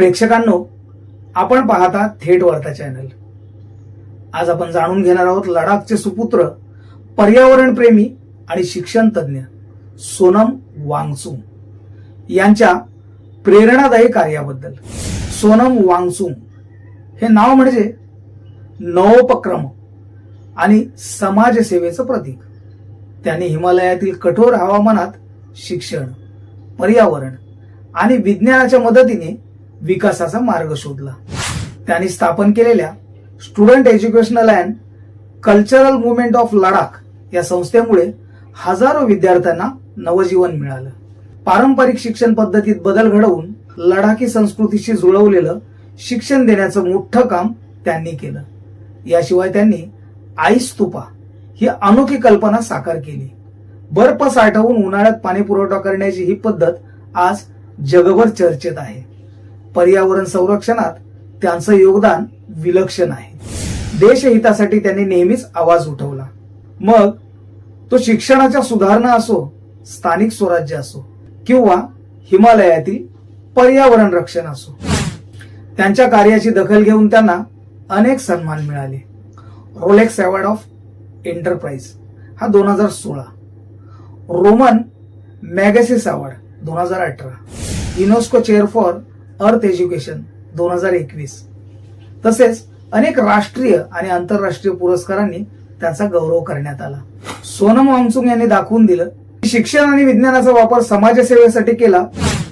प्रेक्षकांनो आपण पाहता थेट वार्ता चॅनल. आज आपण जाणून घेणार आहोत लडाखचे सुपुत्र पर्यावरण प्रेमी आणि शिक्षण तज्ज्ञ सोनम वांगसुम यांच्या प्रेरणादायी कार्याबद्दल. सोनम वांगचुंग हे नाव म्हणजे नवोपक्रम आणि समाजसेवेचं प्रतीक. त्यांनी हिमालयातील कठोर हवामानात शिक्षण पर्यावरण आणि विज्ञानाच्या मदतीने विकासाचा मार्ग शोधला. त्यांनी स्थापन केलेल्या student educational and cultural movement of Ladakh या संस्थेमुळे हजारो विद्यार्थ्यांना नवजीवन मिळालं. पारंपरिक शिक्षण पद्धतीत बदल घडवून लडाखी संस्कृतीशी जुळवलेलं शिक्षण देण्याचं मोठं काम त्यांनी केलं. याशिवाय त्यांनी आईस तुपा ही अनोखी कल्पना साकार केली. बर्फ साठवून उन्हाळ्यात पाणी पुरवठा करण्याची ही पद्धत आज जगभर चर्चेत आहे. पर्यावरण संरक्षणात त्यांचं योगदान विलक्षण आहे. देशहितासाठी त्यांनी नेहमीच आवाज उठवला. मग तो शिक्षणाच्या सुधारणा असो स्थानिक स्वराज्य असो किंवा हिमालयातील पर्यावरण रक्षण असो त्यांच्या कार्याची दखल घेऊन त्यांना अनेक सन्मान मिळाले. रोलेक्स अवॉर्ड ऑफ एंटरप्राइज हा दोन हजार सोळा. रोमन मॅगसिस अवॉर्ड दोन हजार अठरा. UNESCO chair for earth education दोन हजार एकवीस. तसेच अनेक राष्ट्रीय आणि आंतरराष्ट्रीय पुरस्कारांनी त्याचा गौरव करण्यात आला. सोनम वांगचुंग यांनी दाखवून दिलं की शिक्षण आणि विज्ञानाचा वापर समाजसेवेसाठी केला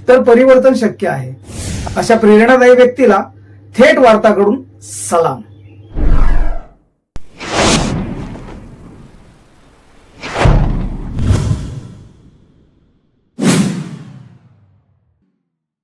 तर परिवर्तन शक्य आहे. अशा प्रेरणादायी व्यक्तीला थेट वार्ताकडून सलाम.